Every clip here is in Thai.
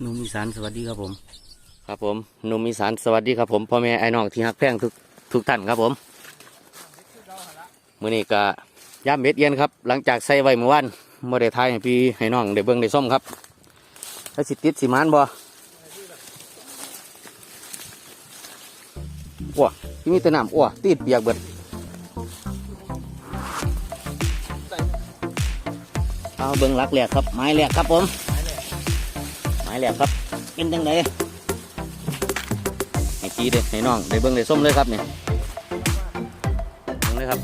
หนุ่มอีสานสวัสดีครับผม ครับผมหนุ่มอีสานสวัสดีครับผมพ่อแม่ไอ้น้องที่ฮักแพงทุกทุกท่านครับผมมื้อนี้ก็ย่ามเม็ดเย็นครับ หลังจากใส่ไว้เมื่อวานบ่ได้ทายให้พี่ให้น้องได้เบิ่งได้ส้มครับแล้วสิติดสิมานบ่อ้วที่มีแต่น้ำอ้วติดเปียกเบิดเอาเบิ่งลักแหลกครับไม้แหลกครับผม ไม้แหลกครับ เป็นจังไดให้พี่เด้ให้น้องได้เบิ่งได้ส้มเลยครับเนี่ยเบิ่งเลยครับ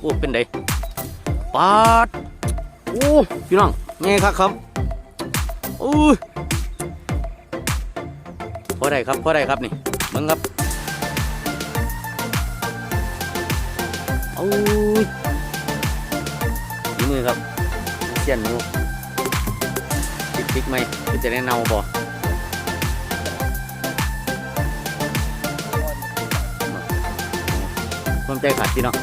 โอ้เป็นไดปาดโอ้พี่น้องไงครับครับโอ้ยพอได้ครับพอได้ครับนี่เบิ่งครับโอ้ยมือครับ เสียนนิ้วพลิกพลิกไหมคือจะได้เนาบ่ความใจขาดพี่น้อง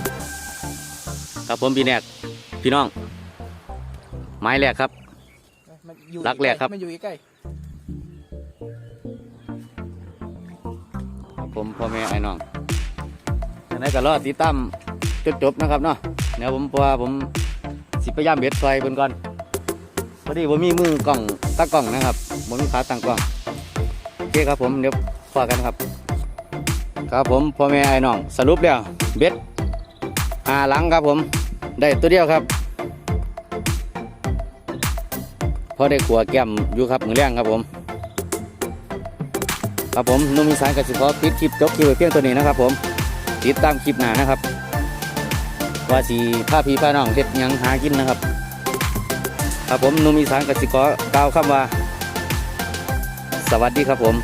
ครับผมพี่แนกพี่น้อง ไม้แรกครับมันอยู่รักแรกครับ มันอยู่ใกล้ครับผมพ่อแม่ไอ้น้องอันนี้ก็รอติดตามจนจบนะครับเนาะเดี๋ยวผมเพราะว่าผม สิพยายามเบ็ดไฟเบิ่นก่อนพอดีผมมีมือกล้องตั้งกล้องนะครับผมมีขาตั้งกล้องโอเคครับผมเดี๋ยวพอกันครับ ครับผมพ่อแม่ไอ้น้องสรุปแล้วเบ็ดหาหลังครับผมได้ตัวเดียวครับพอได้ขัวแก้มอยู่ครับมือแรงครับผม ครับผมนุ่มอีสานกสิขอปิดคลิปจบคลิปไว้เพียงตัวนี้นะครับผมติดตามคลิปหน้านะครับ ว่าสีผ้าพีผ้าน้องเด็ดยังหากินนะครับครับผมหนุ่มีสานกสิกรกล่าวคำว่า สวัสดีครับผม